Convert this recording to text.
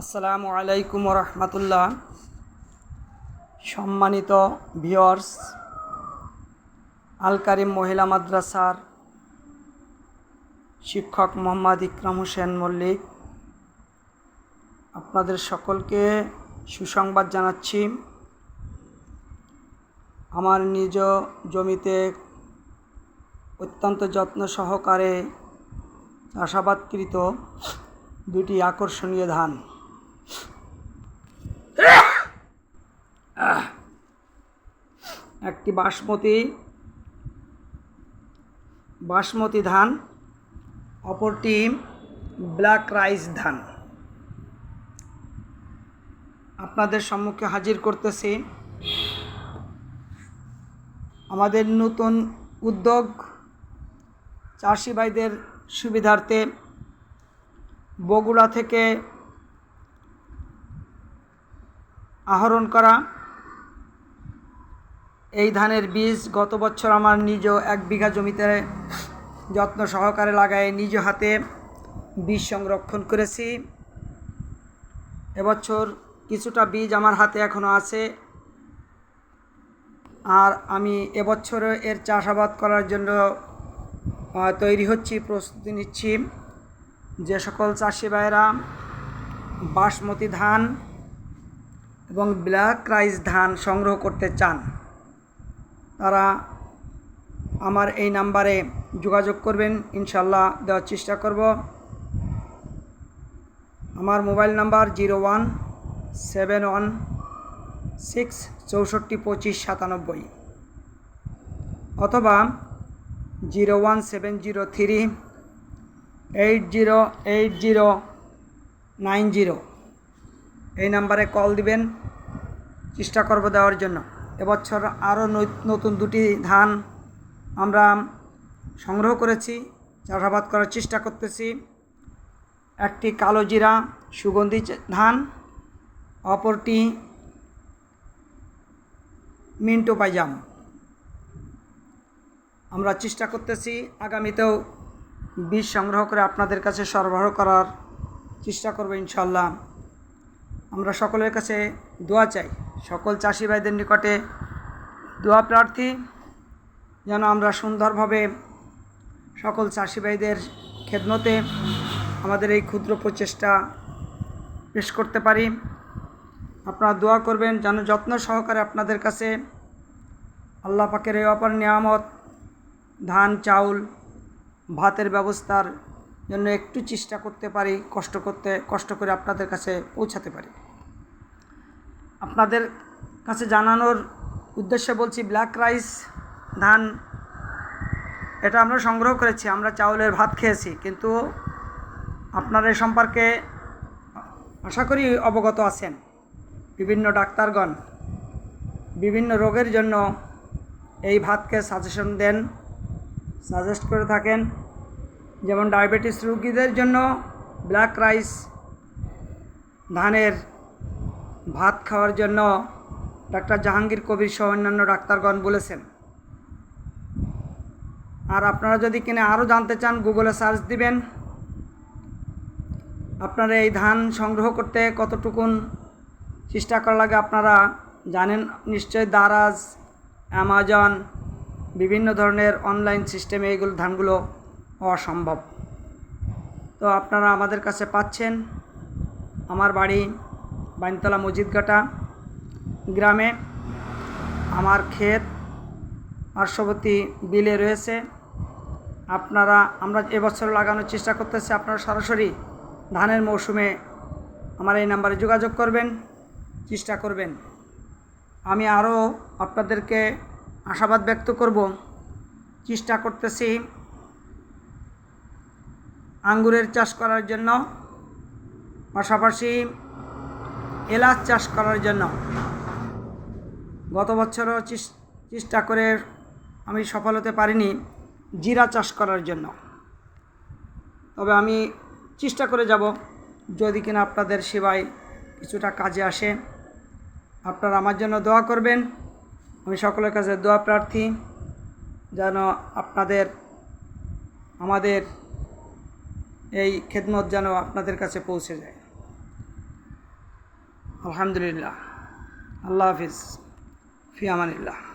আসসালামু আলাইকুম রহমতুল্লাহ সম্মানিত ভিওর্স আল কারিম মহিলা মাদ্রাসার শিক্ষক মোহাম্মদ ইকরাম হোসেন মল্লিক, আপনাদের সকলকে সুসংবাদ জানাচ্ছি। আমার নিজ জমিতে অত্যন্ত যত্ন সহকারে চাষাবাদকৃত দুটি আকর্ষণীয় ধান। একটি বাসমতি বাসমতি ধান অপরটি ব্ল্যাক রাইস ধান। আপনাদের সম্মুখে হাজির করতেছি আমাদের নতুন উদ্যোগ চাষি ভাইদের সুবিধার্থে বগুড়া থেকে আহরণ করা। এই ধানের বীজ গত বছর আমার নিজ এক বিঘা জমিতে যত্ন সহকারে লাগায় নিজ হাতে বীজ সংরক্ষণ করেছি। এবছর কিছুটা বীজ আমার হাতে এখনও আছে। আর আমি এবছর এর চাষাবাদ করার জন্য তৈরি হচ্ছি, প্রস্তুতি নিচ্ছি। যে সকল চাষি ভাইয়েরা, বাসমতি ধান এবং ব্ল্যাক রাইস ধান সংগ্রহ করতে চান, তারা আমার এই নাম্বারে যোগাযোগ করবেন। ইনশাল্লাহ দেওয়ার চেষ্টা করব। আমার mobile number zero one seven one six চৌষট্টি পঁচিশ সাতানব্বই অথবা zero one seven zero three eight zero eight zero nine zero. এই নাম্বারে কল দিবেন। চেষ্টা করব দেওয়ার জন্য। এবছর আরও নতুন দুটি ধান আমরা সংগ্রহ করেছি, চাষাবাদ করার চেষ্টা করতেছি। একটি কালো জিরা সুগন্ধি ধান, অপরটি মিন্টো পাইজাম। আমরা চেষ্টা করতেছি আগামীতেও বীজ সংগ্রহ করে আপনাদের কাছে সরবরাহ করার। চেষ্টা করব ইনশাল্লাহ আমরা সকলের কাছে দোয়া চাই। সকল চাষি ভাইদের নিকটে দোয়া প্রার্থী, যেন আমরা সুন্দরভাবে সকল চাষি ভাইদের খেদমতে আমাদের এই ক্ষুদ্র প্রচেষ্টা পেশ করতে পারি। আপনারা দোয়া করবেন, যেন যত্ন সহকারে আপনাদের কাছে আল্লাহ পাকের এই অপার নিয়ামত, ধান, চাউল, ভাতের ব্যবস্থার জন্য একটু চেষ্টা করতে পারি, কষ্ট করতে, কষ্ট করে আপনাদের কাছে পৌঁছাতে পারি। আপনাদের কাছে জানানোর উদ্দেশ্যে বলছি ব্ল্যাক রাইস ধান, এটা আমরা সংগ্রহ করেছি, আমরা চাউলের ভাত খেয়েছি, কিন্তু আপনারা এ সম্পর্কে আশা করি অবগত আছেন। বিভিন্ন ডাক্তারগণ বিভিন্ন রোগের জন্য এই ভাতকে সাজেশন দেন সাজেস্ট করে থাকেন। যেমন ডায়াবেটিস রোগীদের জন্য ব্ল্যাক রাইস, ধানের ভাত খাওয়ার জন্য ডাক্তার জাহাঙ্গীর কবির সহ অন্যান্য ডাক্তারগণ বলেছেন। আর আপনারা যদি কিনে আরও জানতে চান, গুগলে সার্চ দিবেন। আপনারা এই ধান সংগ্রহ করতে কতটুকুন চেষ্টা করা লাগে আপনারা জানেন। নিশ্চয়ই দারাজ, অ্যামাজন, বিভিন্ন ধরনের অনলাইন সিস্টেমে এইগুলো ধানগুলো হওয়া সম্ভব তো আপনারা আমাদের কাছে পাচ্ছেন আমার বাড়ি বাইনতলা মসজিদঘাটা গ্রামে। আমার ক্ষেত পার্শ্ববর্তী বিলে রয়েছে। আপনারা, আমরা এবছর লাগানোর চেষ্টা করতেছি আপনারা সরাসরি ধানের মৌসুমে আমার এই নাম্বারে যোগাযোগ করবেন, চেষ্টা করবেন। আমি আরও আপনাদেরকে আশাবাদ ব্যক্ত করব, চেষ্টা করতেছি আঙ্গুরের চাষ করার জন্য, পাশাপাশি এলাচ চাষ করার জন্য। গত বছরও চেষ্টা করে আমি সফল হতে পারিনি জিরা চাষ করার জন্য। তবে আমি চেষ্টা করে যাব, যদি কিনা আপনাদের সেবায় কিছুটা কাজে আসে। আপনারা আমার জন্য দোয়া করবেন। আমি সকলের কাছে দোয়া প্রার্থী, যেন আপনাদের, আমাদের এই খেদমত যেন আপনাদের কাছে পৌঁছে যায়। আলহামদুলিল্লাহ। আল্লাহ হাফিজ। ফিয়ামানিল্লাহ